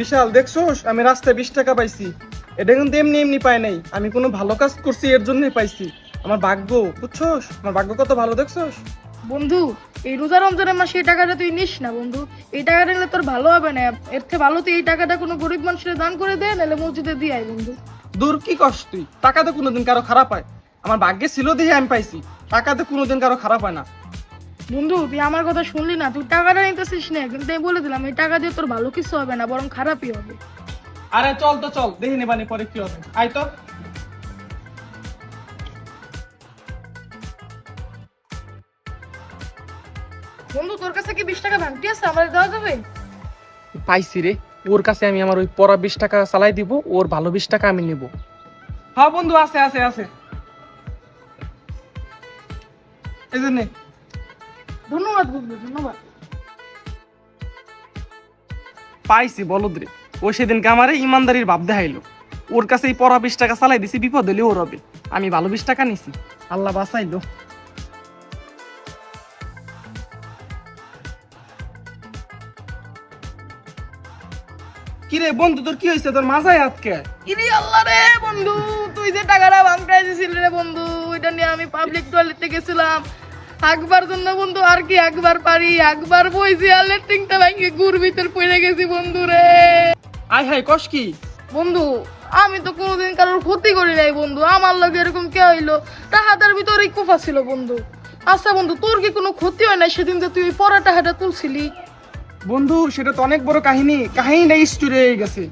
বিশাল দেখছোস? আমি রাস্তায় বিশ টাকা পাইছি। এটা কিন্তু এমনি এমনি পাই নাই। আমি কোনো ভালো কাজ করছি এর জন্যই পাইছি। আমার ভাগ্য বুঝছোস? আমার ভাগ্য কত ভালো দেখছোস? বন্ধু এই রোজা রমজানের মাসে এই টাকাটা তুই নিস না বন্ধু। এই টাকাটা নিলে তোর ভালো হবে না। এর থেকে ভালো তুই এই টাকাটা কোনো গরিব মানুষের দান করে দে নাহলে মসজিদে দিয়ে আয় বন্ধু। দূর কি কস তুই? টাকা তো কোনোদিন কারও খারাপ হয়। আমার ভাগ্যে ছিল দিয়ে আমি পাইছি। টাকা তো কোনোদিন কারও খারাপ হয় না। বন্ধু তুই আমার কথা শুনলি না? তুই টাকাটা নিতেছিস না। কিন্তু আমি বলে দিলাম এই টাকা দিয়ে তোর ভালো কিছু হবে না বরং খারাপই হবে। আরে চল তো চল। দেখে নেবানি পরে কি হবে। আয় তো। বন্ধু তোর কাছে কি বিশ টাকা ভাঙটি আছে? আমার দেওয়া যাবে? পাইছি রে। ওর কাছে আমি আমার ওই পড়া বিশ টাকা চালাই দিব ওর ভালো বিশ টাকা আমি নেব। হ্যাঁ বন্ধু আছে আছে আছে। এই জন্যে ধন্যবাদ বন্ধু ধন্যবাদ। পাইছি বলদ রে ও সেদিনকে আমারে ইমানদারির ভাব দেখাইলো। ওর কাছে এই পড়া বিশ টাকা চালাই দিছি বিপদ হলে ওর হবে আমি ভালো বিশ টাকা নিছি। আল্লাহ বাঁচাইলো কিরে বন্ধু তোর কি হয়েছে? তোর মাথায় আটকে? ইরি আল্লাহ রে বন্ধু তুই যে টাকাটা ভাঙটাই দিছিল রে বন্ধু ওইটা নিয়ে আমি পাবলিক টয়লেটে গেছিলাম। একবার জন্য বন্ধু আর কি একবার পারি একবার বইছি আর লেট্রিংটা ভাঙে গুড় ভিতর পড়ে গেছি বন্ধু রে। আয় হায় কষ কি? বন্ধু আমি তো কোনোদিন কারোর ক্ষতি করি নাই বন্ধু আমার লগে এরকম কে হইল? টাকাটার ভিতরে কুফা ছিল বন্ধু। আচ্ছা বন্ধু তোর কি কোনো ক্ষতি হয় না সেদিন যে তুই ওই পড়া টাকাটা তুলছিলি? বন্ধু সেটা তো অনেক বড় কাহিনী। কাহিনীটা স্টোরি হয়ে গেছে।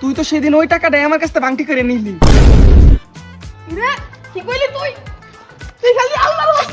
তুই তো সেদিন ওই টাকাটাই আমার কাছ থেকে বাংটি করে নিলি। রে কি কইলি তুই? তুই খালি আল্লাহর